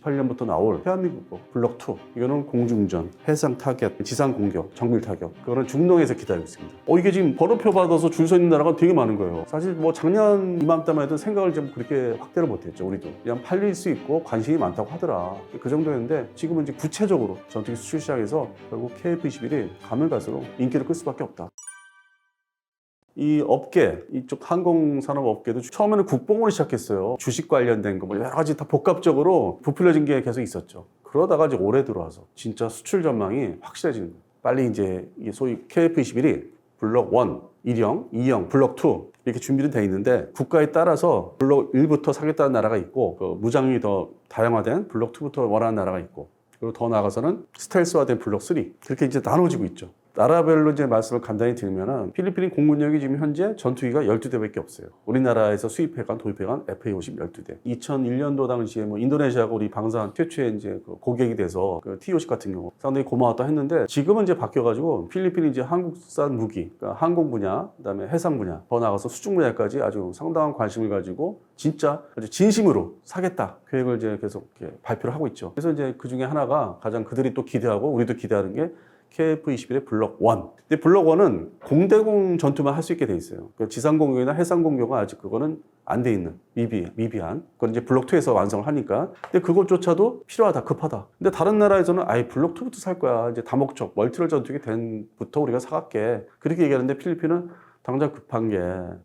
2028년부터 나올 대한민국 블록 2 이거는 공중전, 해상 타겟, 지상 공격, 정밀 타격 그거는 중동에서 기다리고 있습니다. 어 이게 지금 번호표 받아서 줄 서 있는 나라가 되게 많은 거예요. 사실 뭐 작년 이맘때만 해도 생각을 좀 그렇게 확대를 못했죠 우리도 그냥 팔릴 수 있고 관심이 많다고 하더라 그 정도였는데 지금은 이제 구체적으로 전투기 수출 시장에서 결국 KF21이 가면 갈수록 인기를 끌 수밖에 없다. 이 업계, 이쪽 항공산업 업계도 처음에는 국뽕으로 시작했어요. 주식 관련된 거, 뭐 여러 가지 다 복합적으로 부풀려진 게 계속 있었죠. 그러다가 이제 올해 들어와서 진짜 수출 전망이 확실해지는 거예요. 빨리 이제 소위 KF21이 블록 1, 1형, 2형, 블록 2 이렇게 준비는 돼 있는데 국가에 따라서 블록 1부터 사겠다는 나라가 있고 그 무장이 더 다양화된 블록 2부터 원하는 나라가 있고 그리고 더 나아가서는 스텔스화된 블록 3 그렇게 이제 나눠지고 있죠. 나라별로 이제 말씀을 간단히 드리면은 필리핀 공군력이 지금 현재 전투기가 12대밖에 없어요. 우리나라에서 수입해간 도입해간 FA50 12대. 2001년도 당시에 뭐 인도네시아가 우리 방산 최초의 이제 그 고객이 돼서 그 T50 같은 경우 상당히 고마웠다 했는데 지금은 이제 바뀌어가지고 필리핀이 이제 한국산 무기, 그러니까 항공 분야, 그다음에 해상 분야, 더 나아가서 수중 분야까지 아주 상당한 관심을 가지고 진짜 아주 진심으로 사겠다 계획을 이제 계속 이렇게 발표를 하고 있죠. 그래서 이제 그 중에 하나가 가장 그들이 또 기대하고 우리도 기대하는 게 KF-21의 블록 1. 근데 블록 1은 공대공 전투만 할 수 있게 돼 있어요. 그 지상 공격이나 해상 공격은 아직 그거는 안 돼 있는 미비 미비한. 그건 이제 블록 2에서 완성을 하니까. 근데 그것조차도 필요하다, 급하다. 근데 다른 나라에서는 아예 블록 2부터 살 거야. 이제 다목적 멀티럴 전투기 된부터 우리가 사갈게. 그렇게 얘기하는데 필리핀은 당장 급한 게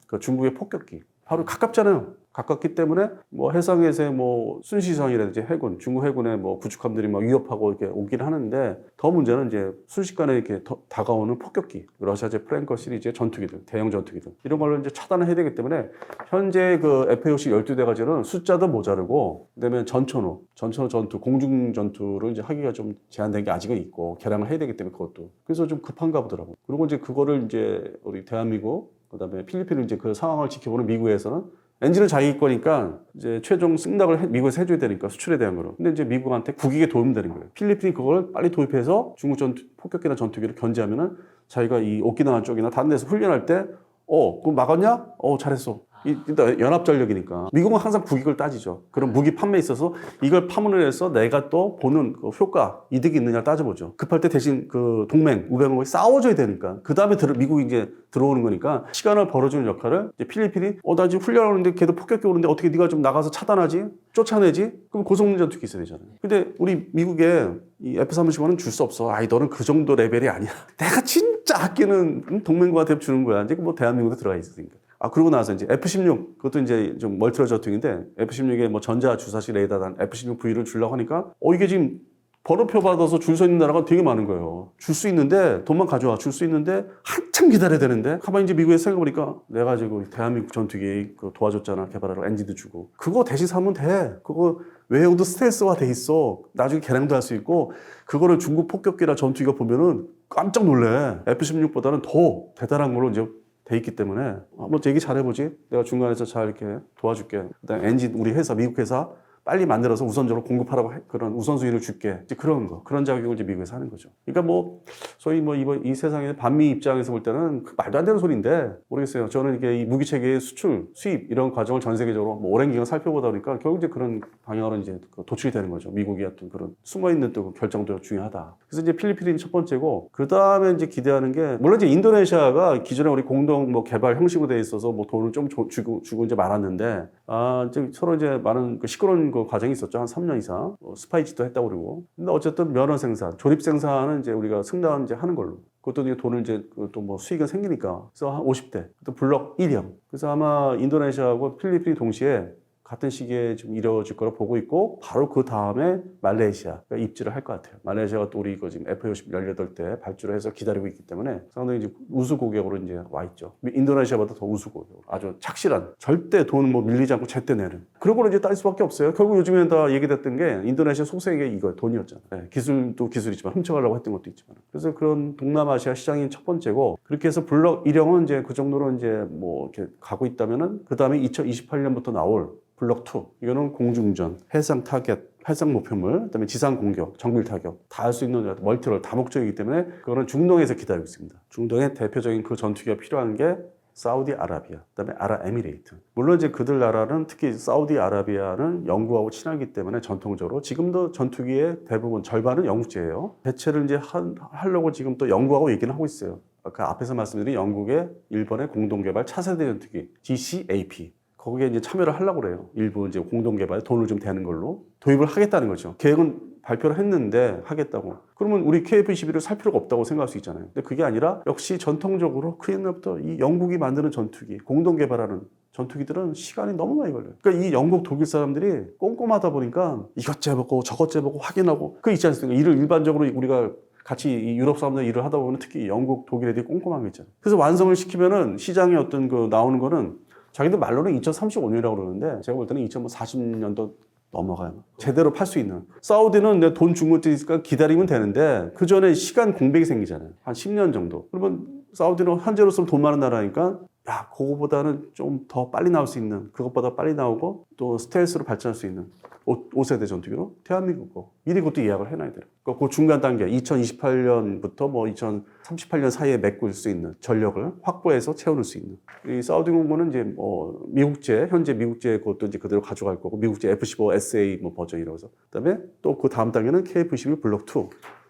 그 중국의 폭격기. 바로 가깝잖아요. 가깝기 때문에 뭐 해상에서의 뭐 순시선이라든지 해군, 중국 해군의 뭐 구축함들이 막 위협하고 이렇게 오긴 하는데 더 문제는 이제 순식간에 이렇게 더 다가오는 폭격기, 러시아제 프랭커 시리즈의 전투기들, 대형 전투기들 이런 걸로 이제 차단을 해야 되기 때문에 현재 그 FA50 12대가지는 숫자도 모자르고 그다음에 전천후, 전천후 전투, 공중 전투를 이제 하기가 좀 제한된 게 아직은 있고 개량을 해야 되기 때문에 그것도 그래서 좀 급한가 보더라고. 그리고 이제 그거를 이제 우리 대한민국 그다음에 필리핀은 이제 그 상황을 지켜보는 미국에서는 엔진은 자기 거니까 이제 최종 승낙을 해- 미국에서 해줘야 되니까 수출에 대한 거로. 근데 이제 미국한테 국익에 도움되는 거예요. 필리핀이 그걸 빨리 도입해서 중국 전투, 폭격기나 전투기를 견제하면은 자기가 이 오키나와 쪽이나 다른 데서 훈련할 때, 어, 그거 막았냐? 어, 잘했어. 이- 일단 연합전력이니까 미국은 항상 국익을 따지죠. 그런 무기 판매에 있어서 이걸 파문을 해서 내가 또 보는 그 효과, 이득이 있느냐 따져보죠. 급할 때 대신 그 동맹, 우병하고 싸워줘야 되니까 그 다음에 미국이 이제 들어오는 거니까 시간을 벌어주는 역할을 이제 필리핀이 어 나 지금 훈련하는데 걔도 폭격기 오는데 어떻게 네가 좀 나가서 차단하지? 쫓아내지? 그럼 고성능 전투기 있어야 되잖아요. 근데 우리 미국에 이 F-35는 줄 수 없어. 아이 너는 그 정도 레벨이 아니야. 내가 진짜 아끼는 동맹국한테 주는 거야. 이제 뭐 대한민국도 들어가 있으니까. 아 그러고 나서 이제 F-16 그것도 이제 좀 멀티럴 전투기인데 F-16에 뭐 전자 주사시 레이더단 F-16V를 주려고 하니까 어 이게 지금 번호표 받아서 줄 서 있는 나라가 되게 많은 거예요. 줄 수 있는데 돈만 가져와 줄 수 있는데 한참 기다려야 되는데 가만히 이제 미국에 생각해보니까 내가 지금 대한민국 전투기 그 도와줬잖아 개발하러 엔진도 주고 그거 대신 사면 돼. 그거 외형도 스텔스화 돼 있어. 나중에 개량도 할 수 있고 그거를 중국 폭격기나 전투기가 보면은 깜짝 놀래. F-16보다는 더 대단한 걸로 이제 돼 있기 때문에 한번 얘기 잘 해보지. 내가 중간에서 잘 이렇게 도와줄게. 그다음 엔진 우리 회사 미국 회사 빨리 만들어서 우선적으로 공급하라고 해- 그런 우선순위를 줄게. 이제 그런 거, 그런 자격을 이제 미국에서 하는 거죠. 그러니까 뭐 소위 뭐 이번 이 세상에 반미 입장에서 볼 때는 그 말도 안 되는 소리인데 모르겠어요. 저는 이게 이 무기 체계의 수출, 수입 이런 과정을 전 세계적으로 뭐 오랜 기간 살펴보다 보니까 결국 이제 그런 방향으로 이제 그 도출이 되는 거죠. 미국이 어떤 그런 숨어 있는 또그 결정도 중요하다. 그래서 이제 필리핀이 첫 번째고 그 다음에 이제 기대하는 게 물론 이제 인도네시아가 기존에 우리 공동 뭐 개발 형식으로 돼 있어서 뭐 돈을 좀 줘- 주고 주고 이제 말았는데 아 이제 서로 이제 많은 그 시끄러운 그 과정이 있었죠. 한 3년 이상. 뭐 스파이지도 했다고 그러고. 근데 어쨌든 면허 생산 조립 생산은 이제 우리가 승낙 이제 하는 걸로. 그것도 이제 돈을 이제 또 뭐 수익은 생기니까. 그래서 한 50대. 또 블럭 1형. 그래서 아마 인도네시아하고 필리핀이 동시에 같은 시기에 좀 이루어질 거로 보고 있고 바로 그 다음에 말레이시아가 입지를 할 것 같아요. 말레이시아가 또 우리 이거 지금 F-50 18대 발주를 해서 기다리고 있기 때문에 상당히 이제 우수 고객으로 이제 와 있죠. 인도네시아보다 더 우수 고객으로 아주 착실한 절대 돈 뭐 밀리지 않고 제때 내는 그런 거를 이제 딸 수밖에 없어요. 결국 요즘에 다 얘기됐던 게 인도네시아 속세계 이거 돈이었잖아요. 네, 기술도 기술이지만 훔쳐가려고 했던 것도 있지만 그래서 그런 동남아시아 시장이 첫 번째고 그렇게 해서 블럭 1형은 이제 그 정도로 이제 뭐 이렇게 가고 있다면은 그 다음에 2028년부터 나올 블록 2 이거는 공중전, 해상 타겟, 해상 목표물, 그다음에 지상 공격, 정밀 타격 다 할 수 있는 멀티럴 다목적이기 때문에 그거는 중동에서 기다리고 있습니다. 중동의 대표적인 그 전투기가 필요한 게 사우디 아라비아, 그다음에 아랍에미레이트. 물론 이제 그들 나라는 특히 사우디 아라비아는 영국하고 친하기 때문에 전통적으로 지금도 전투기의 대부분 절반은 영국제예요. 대체를 이제 한- 하려고 지금 또 영국하고 얘기는 하고 있어요. 아까 앞에서 말씀드린 영국의 일본의 공동 개발 차세대 전투기 GCAP. 거기에 이제 참여를 하려고 그래요. 일부 이제 공동 개발에 돈을 좀 대는 걸로 도입을 하겠다는 거죠. 계획은 발표를 했는데 하겠다고. 그러면 우리 KF-21을 살 필요가 없다고 생각할 수 있잖아요. 근데 그게 아니라 역시 전통적으로 그 옛날부터 이 영국이 만드는 전투기, 공동 개발하는 전투기들은 시간이 너무 많이 걸려요. 그러니까 이 영국, 독일 사람들이 꼼꼼하다 보니까 이것 재보고 저것 재보고 확인하고 그 있지 않습니까? 일을 일반적으로 우리가 같이 이 유럽 사람들 일을 하다 보면 특히 영국, 독일 애들이 꼼꼼한 거 있잖아요. 그래서 완성을 시키면은 시장에 어떤 그 나오는 거는 자기들 말로는 2035년이라고 그러는데 제가 볼 때는 2040년도 넘어가요. 제대로 팔 수 있는. 사우디는 내 돈 준 것도 있으니까 기다리면 되는데 그 전에 시간 공백이 생기잖아요. 한 10년 정도. 그러면 사우디는 현재로서는 돈 많은 나라니까 야, 그거보다는 좀 더 빨리 나올 수 있는, 그것보다 빨리 나오고 또 스텔스로 발전할 수 있는 5, 5세대 전투기로? 대한민국 거. 미리 그것도 예약을 해놔야 돼요. 그그 중간 단계 2028년부터 뭐 2038년 사이에 메꿀 수 있는 전력을 확보해서 채워놓을 수 있는. 이 사우디 공군은 이제 뭐 미국제 현재 미국제 그것도 이제 그대로 가져갈 거고 미국제 F-15 SA 뭐 버전이라고 해서. 그다음에 또 그 다음 단계는 KF-11 블록 2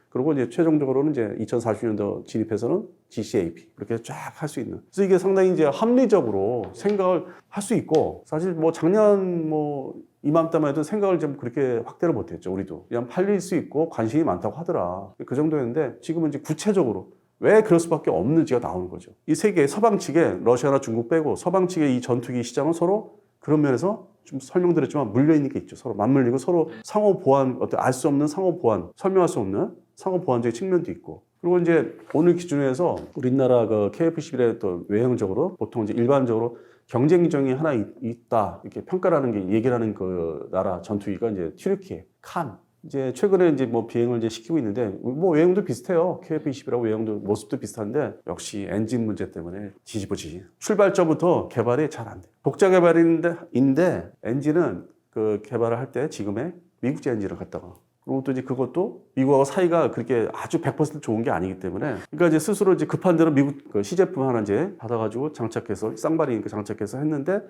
그리고 이제 최종적으로는 이제 2040년도 진입해서는 GCAP 이렇게 쫙 할 수 있는. 그래서 이게 상당히 이제 합리적으로 생각을 할 수 있고 사실 뭐 작년 뭐 이맘때만 해도 생각을 좀 그렇게 확대를 못했죠 우리도 그냥 팔릴 수 있고 관심이 많다고 하더라 그 정도였는데 지금은 이제 구체적으로 왜 그럴 수밖에 없는지가 나오는 거죠. 이 세계 서방 측에 러시아나 중국 빼고 서방 측의 이 전투기 시장은 서로 그런 면에서 좀 설명드렸지만 물려 있는 게 있죠. 서로 맞물리고 서로 상호 보완 어떤 알 수 없는 상호 보완 설명할 수 없는 상호 보완적인 측면도 있고 그리고 이제 오늘 기준에서 우리나라 그 KF11의 또 외형적으로 보통 이제 일반적으로 경쟁정이 하나 있, 있다 이렇게 평가라는 게 얘기를 하는 그 나라 전투기가 이제 튀르키예 칸 이제 최근에 이제 뭐 비행을 이제 시키고 있는데 뭐 외형도 비슷해요. KF-21하고 외형도 모습도 비슷한데 역시 엔진 문제 때문에 뒤집어지지. 출발점부터 개발이 잘 안 돼. 독자 개발인데 인데 엔진은 그 개발을 할 때 지금의 미국제 엔진을 갖다가 그리고 또 이제 그것도 미국하고 사이가 그렇게 아주 100% 좋은 게 아니기 때문에 그러니까 이제 스스로 이제 급한 대로 미국 그 시제품 하나 이제 받아가지고 장착해서 쌍발이니까 장착해서 했는데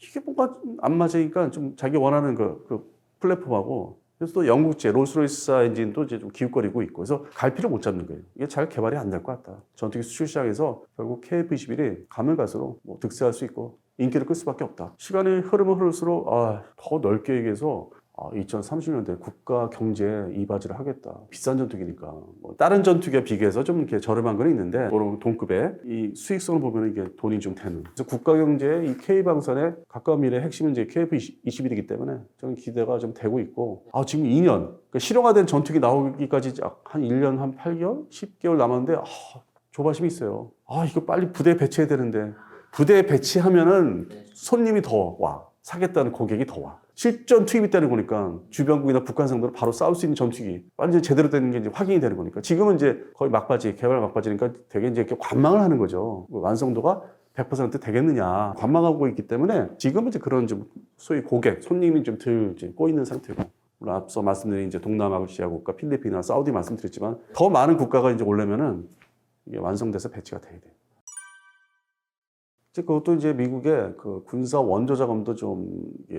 이게 뭔가 안 맞으니까 좀 자기 원하는 그, 그 플랫폼하고 그래서 또 영국제 롤스로이스 엔진도 이제 좀 기웃거리고 있고 그래서 갈피를 못 잡는 거예요. 이게 잘 개발이 안 될 것 같다. 전투기 수출 시장에서 결국 KF-21이 가면 갈수록 뭐 득세할 수 있고 인기를 끌 수밖에 없다. 시간이 흐르면 흐를수록 아, 더 넓게 얘기해서 아, 2030년대 국가 경제에 이바지를 하겠다. 비싼 전투기니까. 뭐 다른 전투기에 비교해서 좀 이렇게 저렴한 건 있는데, 그런 동급의 이 수익성을 보면 이게 돈이 좀 되는. 그래서 국가 경제의 이 K방선의 가까운 미래 핵심은 이제 KF-21이기 때문에 저는 기대가 좀 되고 있고, 아, 지금 2년. 그러니까 실용화된 전투기 나오기까지 한 1년 한 8개월? 10개월 남았는데, 아, 조바심이 있어요. 아, 이거 빨리 부대에 배치해야 되는데. 부대에 배치하면은 손님이 더 와. 사겠다는 고객이 더 와. 실전 투입이 되는 거니까 주변국이나 북한 상대로 바로 싸울 수 있는 전투기 완전히 제대로 되는 게 이제 확인이 되는 거니까 지금은 이제 거의 막바지 개발 막바지니까 되게 이제 이렇게 관망을 하는 거죠. 완성도가 100% 되겠느냐. 관망하고 있기 때문에 지금은 이제 그런 좀 소위 고객 손님이 좀덜 꼬이는 상태고. 물론 앞서 말씀드린 이제 동남아시아 국가 필리핀이나 사우디 말씀드렸지만 더 많은 국가가 이제 오려면은 이게 완성돼서 배치가 돼야 돼요. 즉 그것도 이제 미국의 그 군사 원조 자금도 좀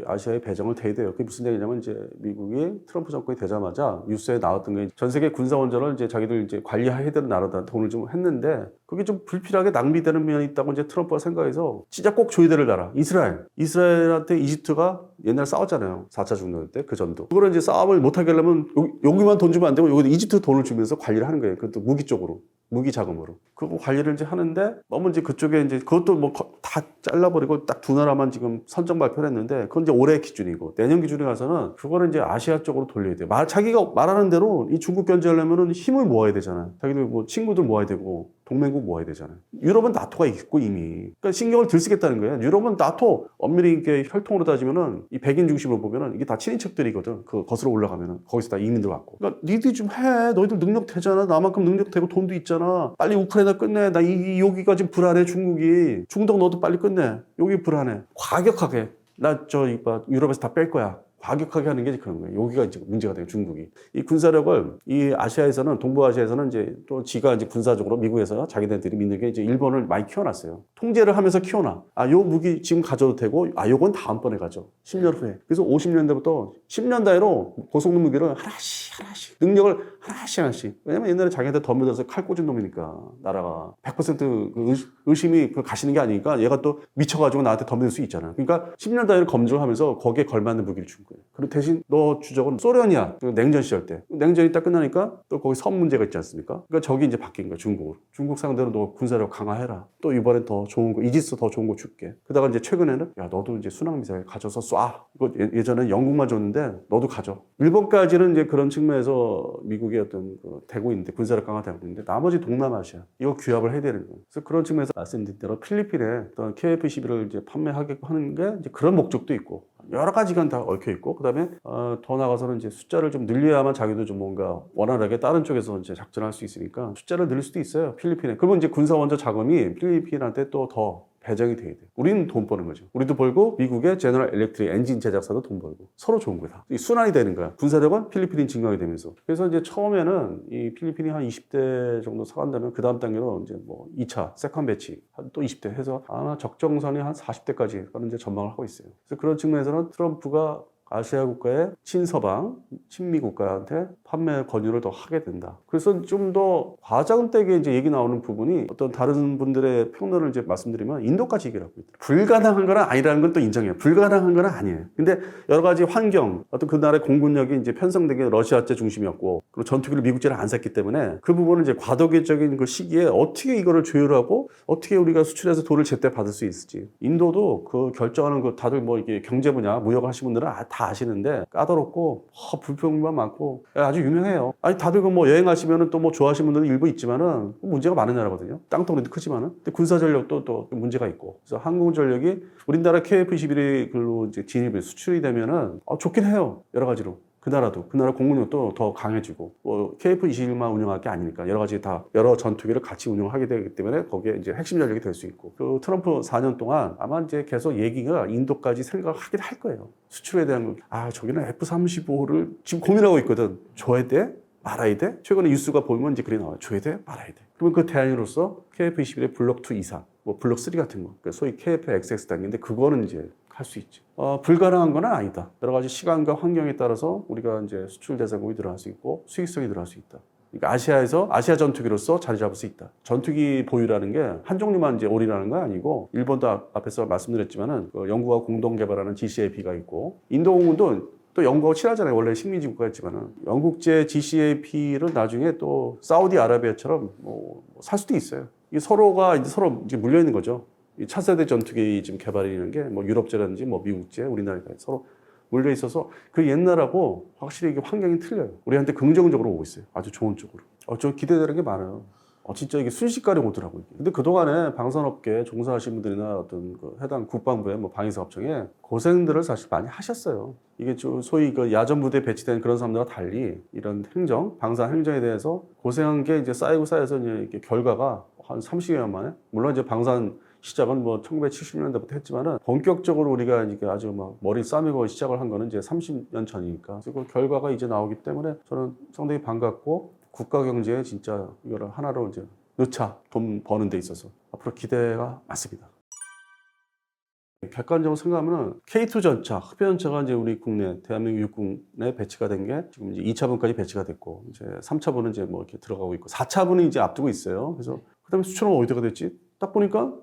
아시아에 배정을 돼요. 그게 무슨 얘기냐면 이제 미국이 트럼프 정권이 되자마자 뉴스에 나왔던 게 전 세계 군사 원조를 이제 자기들 이제 관리해야 되는 나라들한테 돈을 좀 했는데 그게 좀 불필요하게 낭비되는 면이 있다고 이제 트럼프가 생각해서 진짜 꼭 되는 나라 이스라엘. 이스라엘한테 이집트가 옛날 싸웠잖아요. 4차 중동 때 그 전도. 그거를 이제 싸움을 못하게 하려면 요- 여기 만 돈 주면 안 되고 여기 이집트 돈을 주면서 관리를 하는 거예요. 그것도 무기 쪽으로. 무기 자금으로. 그거 관리를 이제 하는데 너무 이제 그쪽에 이제 그것도 뭐 다 잘라버리고 딱 두 나라만 지금 선정 발표를 했는데 그건 이제 올해 기준이고 내년 기준에 가서는 그거를 이제 아시아 쪽으로 돌려야 돼요. 말, 자기가 말하는 대로 이 중국 견제하려면은 힘을 모아야 되잖아요. 자기들 뭐 친구들 모아야 되고 동맹국 모아야 되잖아요. 유럽은 나토가 있고 이미. 그러니까 신경을 덜 쓰겠다는 거예요. 유럽은 나토 엄밀히 이렇게 혈통으로 따지면은 이 백인 중심으로 보면은 이게 다 친인척들이거든. 그 거슬러 올라가면은 거기서 다 이민들 왔고. 그러니까 니들이 좀 해. 너희들 능력 되잖아. 나만큼 능력 되고 돈도 있잖아. 빨리 우크라이나 끝내. 나 이 여기가 지금 불안해 중국이. 중동 너도 빨리 끝내. 여기 불안해. 과격하게. 나 저 유럽에서 다 뺄 거야. 과격하게 하는 게 그런 거예요. 여기가 이제 문제가 돼요, 중국이. 이 군사력을 이 아시아에서는 동부아시아에서는 이제 또 지가 이제 군사적으로 미국에서 자기네들이 믿는 게 이제 일본을 많이 키워놨어요. 통제를 하면서 키워놔. 아, 요 무기 지금 가져도 되고, 아, 요건 다음번에 가져. 10년 후에. 그래서 50년대부터 10년 단위로 고성능 무기를 하나씩, 하나씩, 능력을 하나씩, 하나씩. 왜냐면 옛날에 자기한테 덤벼들어서 칼 꽂은 놈이니까, 나라가. 100%그 의- 의심이 그 가시는 게 아니니까 얘가 또 미쳐가지고 나한테 덤빌 수 있잖아. 그러니까 10년 단위로 검증을 하면서 거기에 걸맞는 무기를 준 거예요. 그리고 대신 너 주적은 소련이야. 그 냉전 시절 때. 냉전이 딱 끝나니까 또 거기 선 문제가 있지 않습니까? 그러니까 저기 이제 바뀐 거야, 중국으로. 중국 상대로 너 군사력 강화해라. 또 이번엔 더 좋은 거, 이지스 더 좋은 거 줄게. 그러다가 이제 최근에는 야, 너도 이제 순항 미사일 가져서 쏴. 이거 예- 예전에 영국만 줬는데 너도 가져. 일본까지는 이제 그런 측면에서 미국 의 어떤 그 되고 있는데 군사력 강화되고 있는데 나머지 동남아시아 이거 규합을 해야 되는 거예요. 그래서 그런 측면에서 말씀드린 대로 필리핀에 어떤 KF-11을 이제 판매하게끔 하는 게 이제 그런 목적도 있고 여러 가지가 다 얽혀 있고 그다음에 어, 더 나가서는 이제 숫자를 좀 늘려야만 자기도 좀 뭔가 원활하게 다른 쪽에서 이제 작전할 수 있으니까 숫자를 늘릴 수도 있어요 필리핀에. 그러면 이제 군사 원조 자금이 필리핀한테 또 더 배정이 돼야 돼. 우리는 돈 버는 거죠. 우리도 벌고 미국의 제너럴 일렉트릭 엔진 제작사도 돈 벌고 서로 좋은 거야. 다. 이 순환이 되는 거야. 군사력은 필리핀이 증강이 되면서. 그래서 이제 처음에는 이 필리핀이 한 20대 정도 사간다면 그 다음 단계로 이제 뭐 2차 세컨 배치 한또 20대 해서 아마 적정선이 한 40대까지 그런 이제 전망을 하고 있어요. 그래서 그런 측면에서는 트럼프가 아시아 국가의 친서방, 친미 국가한테 판매 권유를 더 하게 된다. 그래서 좀 더 과장되게 이제 얘기 나오는 부분이 어떤 다른 분들의 평론을 이제 말씀드리면 인도까지 얘기를 하고 있다. 불가능한 건 아니라는 건 또 인정해요. 불가능한 건 아니에요. 근데 여러 가지 환경, 어떤 그 나라의 공군력이 이제 편성된 게 러시아제 중심이었고, 그리고 전투기를 미국제를 안 샀기 때문에 그 부분은 이제 과도기적인 그 시기에 어떻게 이거를 조율하고 어떻게 우리가 수출해서 돈을 제때 받을 수 있을지. 인도도 그 결정하는 거 다들 뭐 이게 경제 분야, 무역 하시는 분들은 아- 다 아시는데 까다롭고 어, 불평만 많고 아주 유명해요. 아니 다들 그뭐 여행하시면은 또 뭐 좋아하시는 분들은 일부 있지만은 문제가 많은 나라거든요. 땅덩어리도 크지만은 근데 군사 전력도 또 문제가 있고 그래서 한국 전력이 우리나라 KF-21이 글로 이제 진입이 수출이 되면은 어, 좋긴 해요. 여러 가지로. 그 나라도 그 나라 공군력도 더 강해지고 뭐 KF-21만 운영할 게 아니니까 여러 가지 다 여러 전투기를 같이 운영하게 되기 때문에 거기에 이제 핵심 전력이 될 수 있고 그 트럼프 4년 동안 아마 이제 계속 얘기가 인도까지 생각을 하긴 할 거예요. 수출에 대한 거아 저기는 F-35를 지금 고민하고 있거든. 줘야 돼? 말아야 돼? 최근에 뉴스가 보면 이제 그래 나와요. 줘야 돼? 말아야 돼. 그러면 그 대안으로서 KF-21의 블록 2 이상 뭐 블록 3 같은 거 그러니까 소위 KF-XX 단계인데 그거는 이제 할 수 있죠. 어, 불가능한 건 아니다. 여러 가지 시간과 환경에 따라서 우리가 이제 수출 대상국이 들어갈 수 있고 수익성이 들어갈 수 있다. 그러니까 아시아에서 아시아 전투기로서 자리 잡을 수 있다. 전투기 보유라는 게 한 종류만 이제 올인하는 건 아니고 일본도 앞- 앞에서 말씀드렸지만은 그 영국과 공동 개발하는 GCAP가 있고 인도 공군도 또 영국하고 친하잖아요. 원래 식민지 국가였지만은 영국제 GCAP를 나중에 또 사우디아라비아처럼 뭐 살 수도 있어요. 이 서로가 이제 서로 이제 물려 있는 거죠. 이 차세대 전투기 지금 개발이라는 게 뭐 유럽제라든지 뭐 미국제, 우리나라가 서로 몰려 있어서 그 옛날하고 확실히 이게 환경이 틀려요. 우리한테 긍정적으로 오고 있어요. 아주 좋은 쪽으로. 어, 저 기대되는 게 많아요. 어, 진짜 이게 순식간에 오더라고요. 이게. 근데 그동안에 방산업계 종사하신 분들이나 어떤 그 해당 국방부의 뭐 방위사업청에 고생들을 사실 많이 하셨어요. 이게 좀 소위 그 야전부대에 배치된 그런 사람들과 달리 이런 행정, 방산 행정에 대해서 고생한 게 이제 쌓이고 쌓여서 이제 이렇게 결과가 한 30년 만에 물론 이제 방산 시작은 뭐 1970년대부터 했지만은 본격적으로 우리가 이게 아주 막 머리 싸매고 시작을 한 거는 이제 30년 전이니까 그리고 결과가 이제 나오기 때문에 저는 상당히 반갑고 국가 경제에 진짜 이거를 하나로 이제 넣자 돈 버는 데 있어서 앞으로 기대가 많습니다. 객관적으로 생각하면 K2 전차, 흡연 전차가 이제 우리 국내 대한민국 육군에 배치가 된 게 지금 이제 2차분까지 배치가 됐고 이제 3차분은 이제 뭐 이렇게 들어가고 있고 4차분은 이제 앞두고 있어요. 그래서 그다음에 수출은 어디가 됐지? 딱 보니까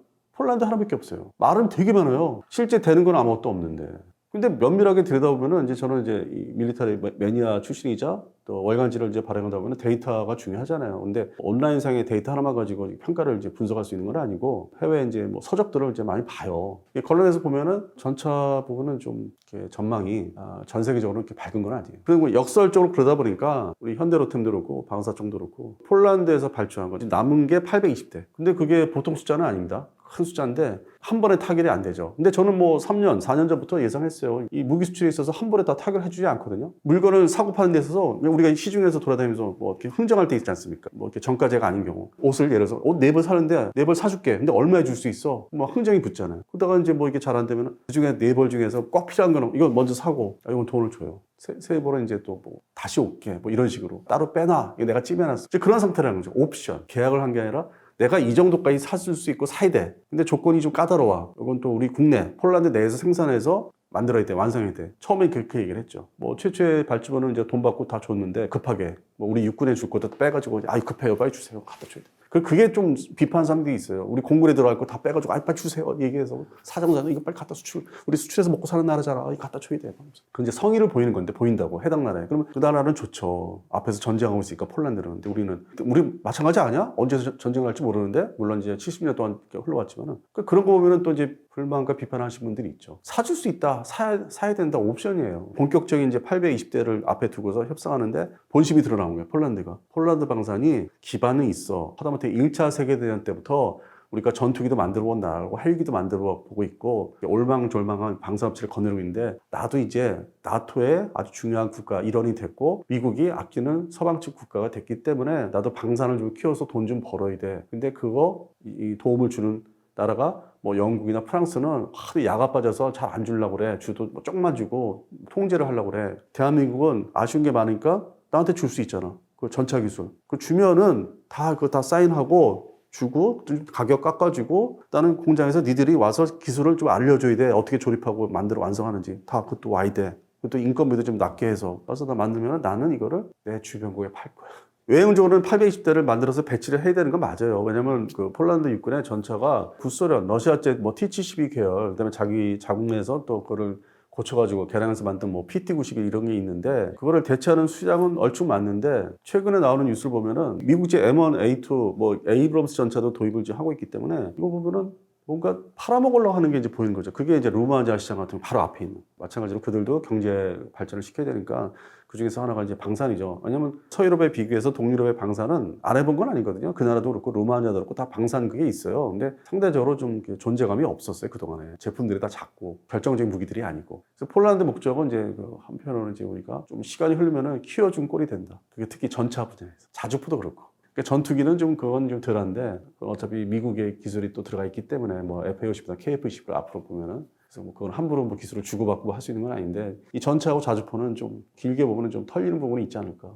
폴란드 하나밖에 없어요. 말은 되게 많아요. 실제 되는 건 아무것도 없는데. 근데 면밀하게 들여다보면은 이제 저는 이제 이 밀리터리 매니아 출신이자 또 월간지를 이제 발행하다 보면 데이터가 중요하잖아요. 근데 온라인상의 데이터 하나만 가지고 평가를 이제 분석할 수 있는 건 아니고 해외 이제 뭐 서적들을 이제 많이 봐요. 이 관련해서 보면은 전차 부분은 좀 이렇게 전망이 아, 전 세계적으로 이렇게 밝은 건 아니에요. 그리고 역설적으로 그러다 보니까 우리 현대로템도 그렇고 방사청도 그렇고 폴란드에서 발주한 거 남은 게 820대. 근데 그게 보통 숫자는 아닙니다. 큰 숫자인데 한 번에 타결이 안 되죠. 근데 저는 뭐 3년, 4년 전부터 예상했어요. 이 무기 수출에 있어서 한 번에 다 타결해 주지 않거든요. 물건을 사고 파는 데 있어서 우리가 시중에서 돌아다니면서 뭐 이렇게 흥정할 때 있지 않습니까? 뭐 이렇게 정가제가 아닌 경우 옷을 예를 들어서 옷 네 벌 사는데 네 벌 사줄게. 근데 얼마에 줄 수 있어? 뭐 흥정이 붙잖아요. 그러다가 이제 뭐 이게 잘 안 되면 그 중에 네 벌 중에서 꼭 필요한 거는 이거 먼저 사고 아, 이건 돈을 줘요. 세, 세 벌은 이제 또 뭐 다시 올게 뭐 이런 식으로 따로 빼놔. 내가 찜해놨어. 이제 그런 상태라는 거죠. 옵션. 계약을 한 게 아니라 내가 이 정도까지 사줄 수 있고 사야 돼. 근데 조건이 좀 까다로워. 이건 또 우리 국내 폴란드 내에서 생산해서 만들어야 돼, 완성해야 돼. 처음에 그렇게 얘기를 했죠. 뭐 최초의 발주문은 이제 돈 받고 다 줬는데 급하게 뭐 우리 육군에 줄 것도 빼가지고 아 급해요, 빨리 주세요, 갖다 줘야 돼. 그 그게 좀 비판 사람들이 있어요. 우리 공군에 들어갈 거 다 빼가지고 아 빨리 주세요 얘기해서 사정사는 이거 빨리 갖다 수출 우리 수출해서 먹고 사는 나라잖아. 이거 갖다 줘야 돼. 그 이제 성의를 보이는 건데 보인다고 해당 나라에. 그러면 그 나라는 좋죠. 앞에서 전쟁하고 있으니까 폴란드는. 근데 우리는 우리 마찬가지 아니야? 언제 전쟁을 할지 모르는데 물론 이제 70년 동안 흘러왔지만은 그 그런 거 보면은 또 이제 불만과 비판하시는 분들이 있죠. 사줄 수 있다. 사야, 사야 된다. 옵션이에요. 본격적인 이제 820대를 앞에 두고서 협상하는데 본심이 드러나온 거예요. 폴란드가. 폴란드 방산이 기반은 있어. 하다못해 1차 세계대전 때부터 우리가 전투기도 만들어 본 나라고 헬기도 만들어 보고 있고 올망졸망한 방산업체를 거느리고 있는데 나도 이제 나토의 아주 중요한 국가 일원이 됐고 미국이 아끼는 서방 측 국가가 됐기 때문에 나도 방산을 좀 키워서 돈 좀 벌어야 돼. 근데 그거 이- 이 도움을 주는 나라가 뭐 영국이나 프랑스는 하도 야가 빠져서 잘 안 주려고 그래. 주도 뭐 조금만 주고 통제를 하려고 그래. 대한민국은 아쉬운 게 많으니까 나한테 줄 수 있잖아. 그 전차 기술. 그 주면은 다 그거 다 사인하고 주고 좀 가격 깎아주고 나는 공장에서 니들이 와서 기술을 좀 알려줘야 돼. 어떻게 조립하고 만들어 완성하는지 다 그것도 와야 돼. 그것도 인건비도 좀 낮게 해서 와서 다 만들면 나는 이거를 내 주변국에 팔 거야. 외형적으로는 820대를 만들어서 배치를 해야 되는 건 맞아요. 왜냐면 그 폴란드 육군의 전차가 구소련, 러시아제 뭐 T-72 계열, 그다음에 자기 자국 내에서 또 그거를 고쳐가지고 개량해서 만든 뭐 PT-91 이런 게 있는데 그거를 대체하는 수량은 얼추 맞는데 최근에 나오는 뉴스를 보면은 미국제 M1, A2, 뭐 에이브럼스 전차도 도입을 이제 하고 있기 때문에 이거 보면은 뭔가 팔아먹으려고 하는 게 이제 보이는 거죠. 그게 이제 루마니아 시장 같은 거 바로 앞에 있는. 마찬가지로 그들도 경제 발전을 시켜야 되니까 그 중에서 하나가 이제 방산이죠. 왜냐면 서유럽에 비교해서 동유럽의 방산은 안 해본 건 아니거든요. 그 나라도 그렇고 루마니아도 그렇고 다 방산 그게 있어요. 근데 상대적으로 좀 존재감이 없었어요. 그 동안에. 제품들이 다 작고 결정적인 무기들이 아니고. 그래서 폴란드 목적은 이제 그 한편으로는 이제 우리가 좀 시간이 흐르면은 키워준 꼴이 된다. 그게 특히 전차 분야에서. 자주포도 그렇고. 그러니까 전투기는 좀 그건 좀 덜한데 어차피 미국의 기술이 또 들어가 있기 때문에 뭐 FA50이나 KF20을 앞으로 보면은 그래서 뭐 그건 함부로 뭐 기술을 주고받고 할 수 있는 건 아닌데 이 전차하고 자주포는 좀 길게 보면은 좀 털리는 부분이 있지 않을까.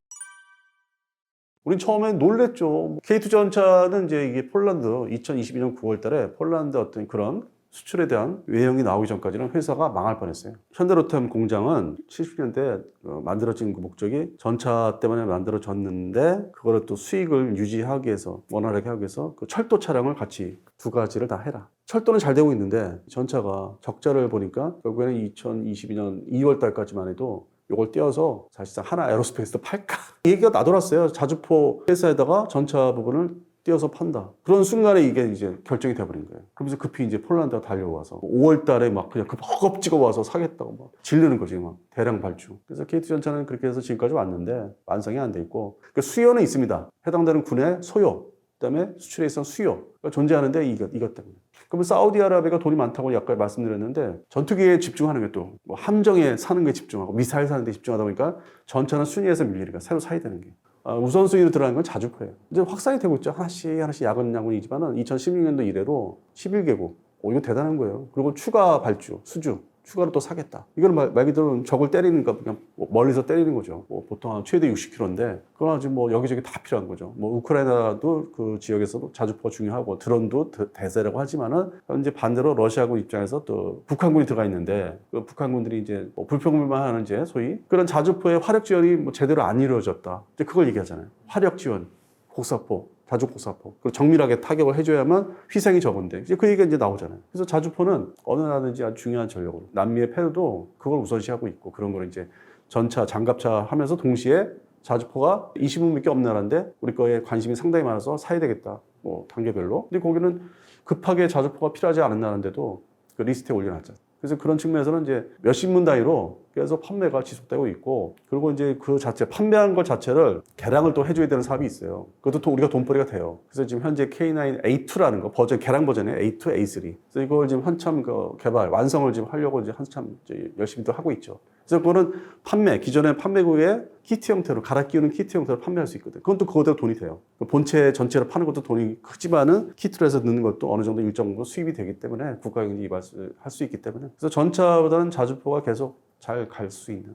우린 처음에 놀랬죠. K2 전차는 이제 이게 폴란드 2022년 9월 달에 폴란드 어떤 그런 수출에 대한 외형이 나오기 전까지는 회사가 망할 뻔했어요. 현대로템 공장은 70년대 어, 만들어진 그 목적이 전차 때문에 만들어졌는데 그거를 또 수익을 유지하기 위해서 원활하게 하기 위해서 그 철도 차량을 같이 두 가지를 다 해라. 철도는 잘 되고 있는데 전차가 적자를 보니까 결국에는 2022년 2월 달까지만 해도 이걸 떼어서 사실상 하나 에어로스페이스도 팔까? 이 얘기가 나돌았어요. 자주포 회사에다가 전차 부분을 띄어서 판다. 그런 순간에 이게 이제 결정이 돼버린 거예요. 그러면서 급히 이제 폴란드가 달려와서 5월 달에 막 그냥 급 허겁지겁 와서 사겠다고 막 질르는 거지, 막. 대량 발주. 그래서 KT 전차는 그렇게 해서 지금까지 왔는데 완성이 안 돼 있고. 그 수요는 있습니다. 해당되는 군의 소요. 그 다음에 수출에 있어서 수요가 존재하는데 이것, 이것 때문에. 그러면 사우디아라비아가 돈이 많다고 아까 말씀드렸는데 전투기에 집중하는 게 또 뭐 함정에 사는 게 집중하고 미사일 사는 데 집중하다 보니까 전차는 순위에서 밀리니까 새로 사야 되는 게. 아, 우선순위로 들어가는 건 자주포예요. 이제 확산이 되고 있죠. 하나씩 하나씩 야근야근이지만은 2016년도 이래로 11개국. 오, 이거 대단한 거예요. 그리고 추가 발주, 수주. 추가로 또 사겠다. 이거는 말, 말 그대로 적을 때리는 거 그냥 뭐 멀리서 때리는 거죠. 뭐 보통 한 최대 60km인데 그건 아주 뭐 여기저기 다 필요한 거죠. 뭐 우크라이나도 그 지역에서도 자주포가 중요하고 드론도 대- 대세라고 하지만은 이제 반대로 러시아군 입장에서 또 북한군이 들어가 있는데 그 북한군들이 이제 뭐 불평불만하는 이제 소위 그런 자주포의 화력 지원이 뭐 제대로 안 이루어졌다. 이제 그걸 얘기하잖아요. 화력 지원, 곡사포, 자주 곡사포. 그리고 정밀하게 타격을 해줘야만 희생이 적은데 이제 그 얘기가 이제 나오잖아요. 그래서 자주포는 어느 나라든지 아주 중요한 전력으로 남미의 페루도 그걸 우선시하고 있고 그런 걸 이제 전차, 장갑차 하면서 동시에 자주포가 20분밖에 없는 나라인데 우리 거에 관심이 상당히 많아서 사야 되겠다. 뭐 단계별로. 근데 거기는 급하게 자주포가 필요하지 않은 나라인데도 그 리스트에 올려놨죠. 그래서 그런 측면에서는 이제 몇십 문 단위로 그래서 판매가 지속되고 있고 그리고 이제 그 자체 판매한 것 자체를 개량을 또 해줘야 되는 사업이 있어요. 그것도 또 우리가 돈벌이가 돼요. 그래서 지금 현재 K9 A2라는 거 버전 개량 버전의 A2, A3. 그래서 이걸 지금 한참 그 개발 완성을 지금 하려고 이제 한참 이제 열심히 또 하고 있죠. 그래서 그거는 판매 기존의 판매구에 키트 형태로 갈아 끼우는 키트 형태로 판매할 수 있거든. 그건 또 그거대로 돈이 돼요. 그 본체 전체를 파는 것도 돈이 크지만은 키트로 해서 넣는 것도 어느 정도 일정 정도 수입이 되기 때문에 국가 경제 이발을 할수 있기 때문에 그래서 전차보다는 자주포가 계속 잘 갈 수 있는.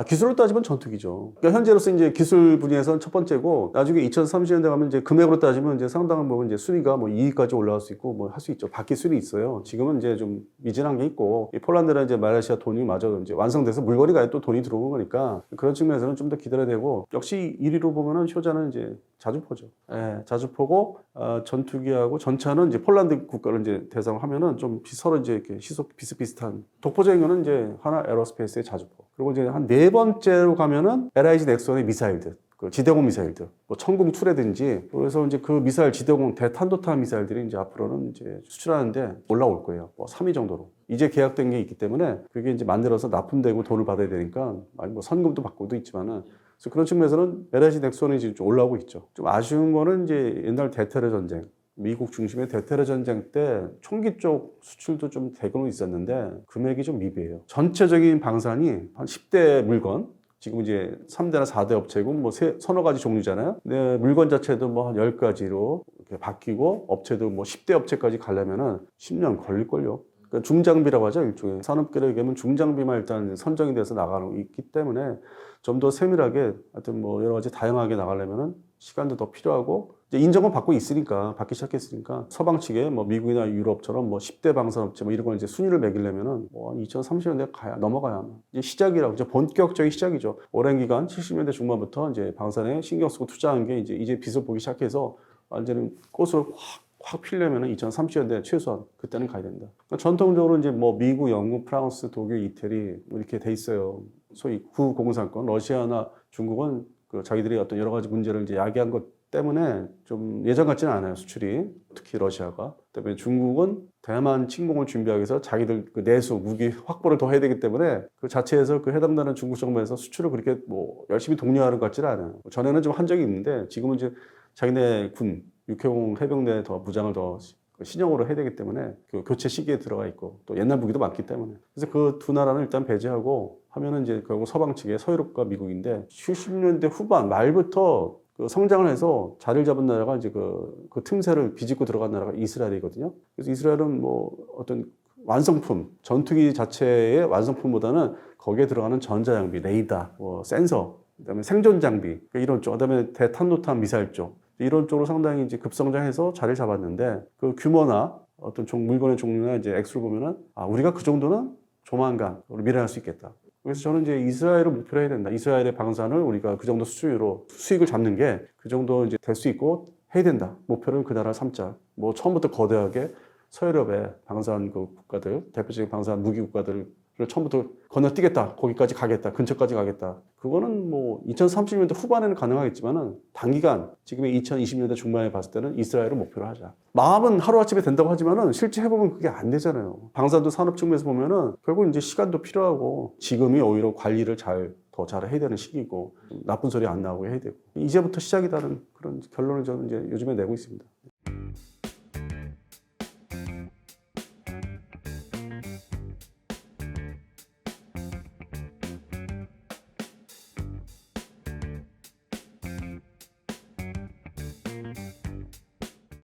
아, 기술로 따지면 전투기죠. 그러니까 현재로서 이제 기술 분야에서는 첫 번째고, 나중에 2030년대 가면 이제 금액으로 따지면 이제 상당한 부분 이제 순위가 뭐 2위까지 올라갈 수 있고 뭐 할 수 있죠. 바뀔 수는 있어요. 지금은 이제 좀 미진한 게 있고, 이 폴란드나 이제 말레이시아 돈이 마저 이제 완성돼서 물건이 가야 또 돈이 들어오는 거니까 그런 측면에서는 좀 더 기다려야 되고, 역시 1위로 보면은 효자는 이제 자주포죠. 예, 자주포고, 어, 전투기하고 전차는 이제 폴란드 국가를 이제 대상으로 하면은 좀 비- 서로 이제 이렇게 시속 비슷비슷한. 독보적인 거는 이제 하나 에어로스페이스의 자주포. 그리고 이제 한 네 번째로 가면은 LIG 넥슨의 미사일들. 그 지대공 미사일들, 뭐 천궁 2라든지 그래서 이제 그 미사일 지대공 대탄도탄 미사일들이 이제 앞으로는 이제 수출하는데 올라올 거예요. 뭐 3위 정도로. 이제 계약된 게 있기 때문에 그게 이제 만들어서 납품되고 돈을 받아야 되니까 아니 뭐 선금도 받고도 있지만은 그래서 그런 측면에서는 LIG 넥슨이 지금 좀 올라오고 있죠. 좀 아쉬운 거는 이제 옛날 대테러 전쟁. 미국 중심의 대테러 전쟁 때 총기 쪽 수출도 좀 대규모 있었는데 금액이 좀 미비해요. 전체적인 방산이 한 10대 물건 지금 이제 3대나 4대 업체고 뭐 세, 서너 가지 종류잖아요. 근데 물건 자체도 뭐 한 10가지로 이렇게 바뀌고 업체도 뭐 10대 업체까지 가려면은 10년 걸릴걸요. 그러니까 중장비라고 하죠. 일종의 산업계를 얘기하면 중장비만 일단 선정이 돼서 나가고 있기 때문에 좀 더 세밀하게 하여튼 뭐 여러 가지 다양하게 나가려면은 시간도 더 필요하고 인정은 받고 있으니까 받기 시작했으니까 서방 측에 뭐 미국이나 유럽처럼 뭐 10대 방산업체 뭐 이런 걸 이제 순위를 매기려면은 뭐 2030년대 가야 넘어가야 이제 시작이라고 이제 본격적인 시작이죠. 오랜 기간 70년대 중반부터 이제 방산에 신경 쓰고 투자한 게 이제 이제 빛을 보기 시작해서 완전히 꽃을 확, 확 피려면은 2030년대 최소한 그때는 가야 된다. 그러니까 전통적으로 이제 뭐 미국, 영국, 프랑스, 독일, 이태리 뭐 이렇게 돼 있어요. 소위 구공산권, 러시아나 중국은 그 자기들이 어떤 여러 가지 문제를 이제 야기한 것 때문에 좀 예전 같지는 않아요 수출이. 특히 러시아가. 그다음에 중국은 대만 침공을 준비하기 위해서 자기들 그 내수 무기 확보를 더 해야 되기 때문에 그 자체에서 그 해당되는 중국 정부에서 수출을 그렇게 뭐 열심히 독려하는 것 같지는 않아요. 전에는 좀 한 적이 있는데 지금은 이제 자기네 군 육해공 해병대 더 무장을 더 신형으로 해야 되기 때문에 그 교체 시기에 들어가 있고 또 옛날 무기도 많기 때문에. 그래서 그 두 나라는 일단 배제하고 하면은 이제 결국 서방 측의 서유럽과 미국인데 70년대 후반 말부터 그 성장을 해서 자리를 잡은 나라가 이제 그, 그 틈새를 비집고 들어간 나라가 이스라엘이거든요. 그래서 이스라엘은 뭐 어떤 완성품, 전투기 자체의 완성품보다는 거기에 들어가는 전자장비, 레이더, 뭐 센서, 그다음에 생존 장비 그러니까 이런 쪽, 그다음에 대탄도탄 미사일 쪽 이런 쪽으로 상당히 이제 급성장해서 자리를 잡았는데 그 규모나 어떤 종, 물건의 종류나 이제 액수를 보면은 아 우리가 그 정도는 조만간 미래할 수 있겠다. 그래서 저는 이제 이스라엘을 목표로 해야 된다. 이스라엘의 방산을 우리가 그 정도 수주로 수익을 잡는 게 그 정도 이제 될 수 있고 해야 된다. 목표는 그 나라 삼자. 뭐 처음부터 거대하게 서유럽의 방산 그 국가들, 대표적인 방산 무기 국가들 을 처음부터 건너뛰겠다. 거기까지 가겠다. 근처까지 가겠다. 그거는 뭐 2030년대 후반에는 가능하겠지만은 단기간 지금의 2020년대 중반에 봤을 때는 이스라엘을 목표로 하자. 마음은 하루아침에 된다고 하지만은 실제 해보면 그게 안 되잖아요. 방산도 산업 측면에서 보면은 결국 이제 시간도 필요하고 지금이 오히려 관리를 잘 더 잘 해야 되는 시기고 나쁜 소리 안 나오고 해야 되고 이제부터 시작이다는 그런 결론을 저는 이제 요즘에 내고 있습니다.